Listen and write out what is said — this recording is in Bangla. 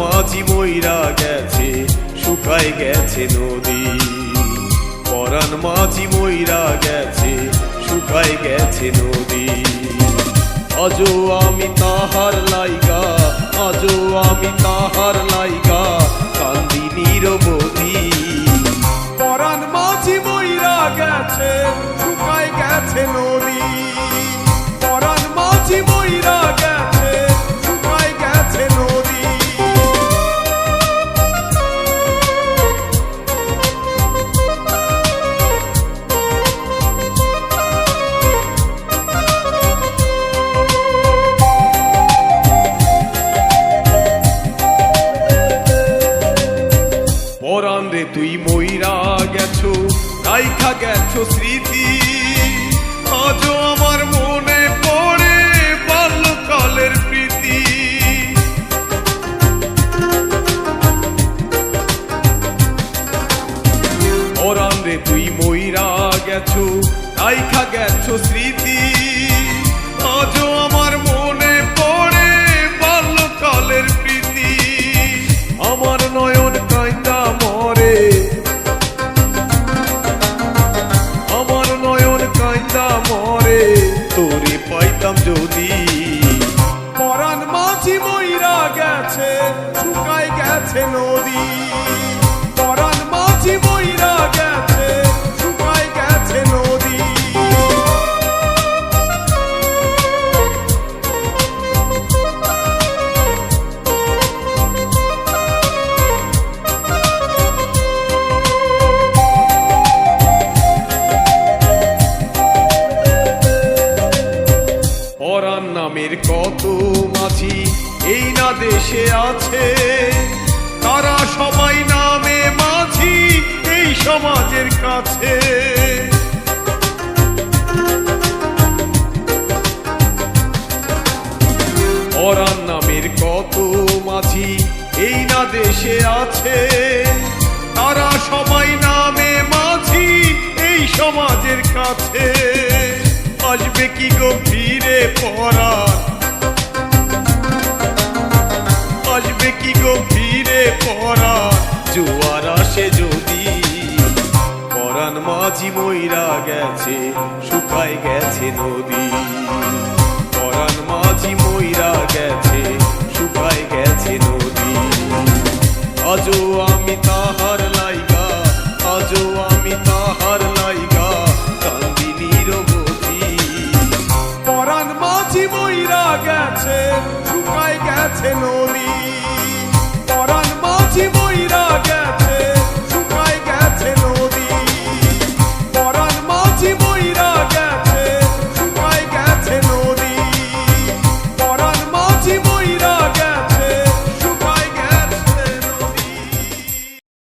মইরা গেছে শুকায় গেছে নদী। পরাণ মাঝি মইরা গেছে শুকায় গেছে নদী। আজও আমি তাহার লাইগা, আজও আমি তাহার লাইগা, কান্দি নিরবধি। পরাণ মাঝি মইরা গেছে শুকায় গেছে নদী। পরাণ তুই মইরা গেছো, রাইখা গেছো স্মৃতি। আজও আমার মনে পড়ে বাল্যকালের প্রীতি। পরাণ রে তুই মইরা গেছো, রাইখা গেছো স্মৃতি। আজও আমার মনে মরে তোরে পাইতাম যদি। পরাণ মাঝি মইরা গেছে শুকায় গেছে নদী। নামের কত মাঝি এই না দেশে আছে? তারা সবাই নামে মাঝি এই সমাজের কাছে। পরাণ নামের কত মাঝি এই না দেশে আছে? তারা সবাই নামে মাঝি এই সমাজের কাছে। আসবে কি গভীরে পরাণ। আসবে কি গভীরে পরাণ? জোয়ার আসে যদি, পরাণ মাঝি মইরা গেছে শুকায় গেছে নদী। পরাণ মাঝি মইরা গেছে শুকায় গেছে নদী। আজও আমি তাহার পরাণ মাঝি